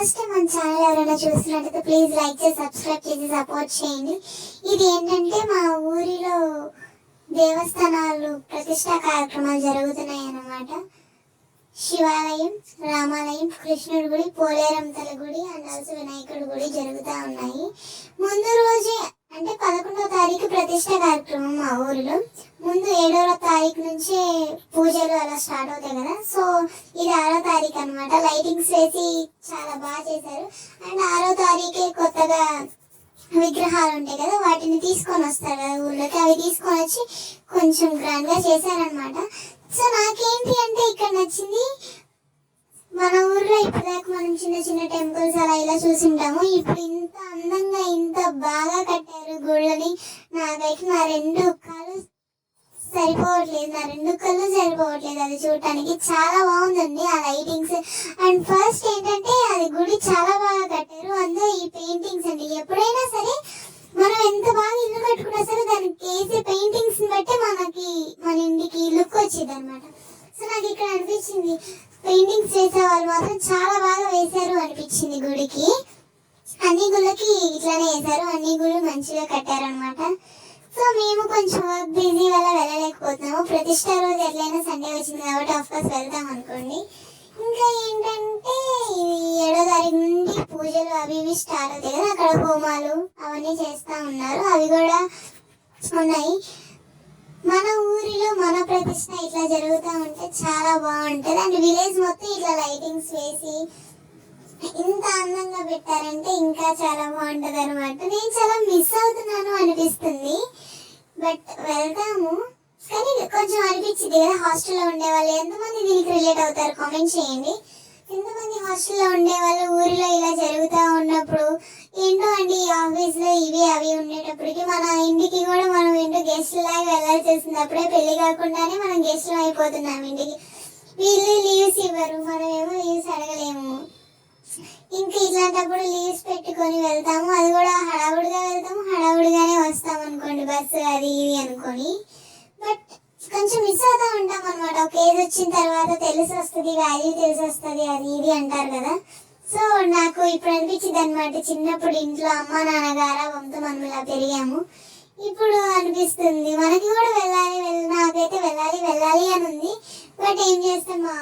First time మన channel ఎవరైనా చూస్తున్నట్టయితే ప్లీజ్ లైక్ చేసి సబ్స్క్రైబ్ చేసి సపోర్ట్ చేయండి. ఇది ఏంటంటే మా ఊరిలో దేవస్థానాలు ప్రతిష్టా కార్యక్రమాలు జరుగుతున్నాయి అన్నమాట. శివాలయం రామాలయం కృష్ణుడి గుడి పోలేరంతల గుడి అండ్ ఆల్సో వినాయకుడి గుడి జరుగుతూ ఉన్నాయి. ముందు రోజే అంటే పదకొండవ తారీఖు ప్రతిష్ట కార్యక్రమం మా ఊరిలో. ముందు ఏడవ తారీఖు నుంచే పూజలు అలా స్టార్ట్ అవుతాయి కదా. సో ఇది ఆరో తారీఖు అన్నమాట. లైటింగ్స్ వేసి చాలా బాగా చేశారు. అండ్ ఆరో తారీఖే కొత్తగా విగ్రహాలు ఉంటాయి కదా వాటిని తీసుకొని వస్తారు కదా ఊళ్ళోకి అవి తీసుకొని వచ్చి కొంచెం గ్రాండ్గా చేశారనమాట సో నాకేంటి అంటే ఇక్కడ నచ్చింది చిన్న చిన్న టెంపుల్స్ అలా ఇలా చూసింటాము. ఇప్పుడు ఇంత అందంగా ఇంత బాగా కట్టారు గుళ్ళని. నాకైతే నా రెండు కళ్ళు సరిపోవట్లేదు. నా రెండు కళ్ళు సరిపోవట్లేదు అది చూడటానికి. చాలా బాగుందండి ఆ లైటింగ్స్ అండ్ ఫస్ట్ ఏంటంటే అది గుడి చాలా బాగా కట్టారు. అందులో ఈ పెయింటింగ్స్ అండి. ఎప్పుడైనా సరే మనం ఎంత బాగా ఇల్లు కట్టుకున్నా సరే దానికి వేసే పెయింటింగ్స్ బట్టే మనకి మన ఇంటికి లుక్ వచ్చింది అనమాట అనిపించింది. పెయింటింగ్స్ చేసే వాళ్ళు మాత్రం చాలా బాగా వేశారు అనిపించింది గుడికి. అన్ని గుళ్ళకి ఇట్లానే వేశారు. అన్ని గుళ్ళు మంచిగా కట్టారు అనమాట సో మేము కొంచెం వర్క్ బిజీ వల్ల వెళ్ళలేకపోతున్నాము. ప్రతిష్ట రోజు ఎట్లయినా సండే వచ్చింది కాబట్టి ఆఫ్ కోర్స్ వెళ్తాం అనుకోండి. ఇంకా ఏంటంటే ఇది ఏడో తారీఖు నుండి పూజలు అవి ఇవి స్టార్ట్ అవుతాయి కదా. అక్కడ హోమాలు అవన్నీ చేస్తూ ఉన్నారు. అవి కూడా ఉన్నాయి. మన ఊరిలో మన ప్రతిష్ట ఇట్లా జరుగుతూ ఉంటే చాలా బాగుంటుంది. అండ్ విలేజ్ మొత్తం ఇట్లా లైటింగ్స్ వేసి ఇంత అందంగా పెట్టారంటే ఇంకా చాలా బాగుంటుంది అనమాట నేను చాలా మిస్ అవుతున్నాను అనిపిస్తుంది. బట్ వెళ్తాము. కానీ కొంచెం అనిపించింది కదా హాస్టల్లో ఉండే వాళ్ళు. ఎంతమంది దీనికి రిలేట్ అవుతారు? కామెంట్ చేయండి. ఎంతమంది హాస్టల్లో ఉండే వాళ్ళు ఊరిలో ఇలా జరుగుతూ ఉన్నప్పుడు ఏంటో ఇవి అవి ఉండేటప్పటికి మన ఇంటికి కూడా మనం ఏంటో గెస్ట్ లాగా వెళ్ళాల్సి వస్తుంది అప్పుడే పెళ్ళి కాకుండానే మనం గెస్ట్ అయిపోతున్నాం ఇంటికి. వీళ్ళు లీవ్స్ ఇవ్వరు మనం ఏమో లీవ్స్ అడగలేము. ఇంకా ఇట్లాంటప్పుడు లీవ్స్ పెట్టుకొని వెళ్తాము. అది కూడా హడావుడిగా వెళ్తాము హడావుడిగానే వస్తాం అనుకోండి బస్సు అది ఇది అనుకొని. బట్ కొంచెం మిస్ అవుతా ఉంటాం అనమాట ఒక ఏజ్ వచ్చిన తర్వాత తెలిసి వస్తుంది వాల్యూ తెలిసి వస్తుంది అది ఇది అంటారు కదా. సో నాకు ఇప్పుడు అనిపించింది అనమాట చిన్నప్పుడు ఇంట్లో అమ్మ నాన్న గారాబంతో మనం ఇలా పెరిగాము. ఇప్పుడు అనిపిస్తుంది మనకి కూడా వెళ్ళాలి వెళ్ళి నాకైతే వెళ్ళాలి వెళ్ళాలి అని ఉంది. బట్ ఏం చేస్తాం మా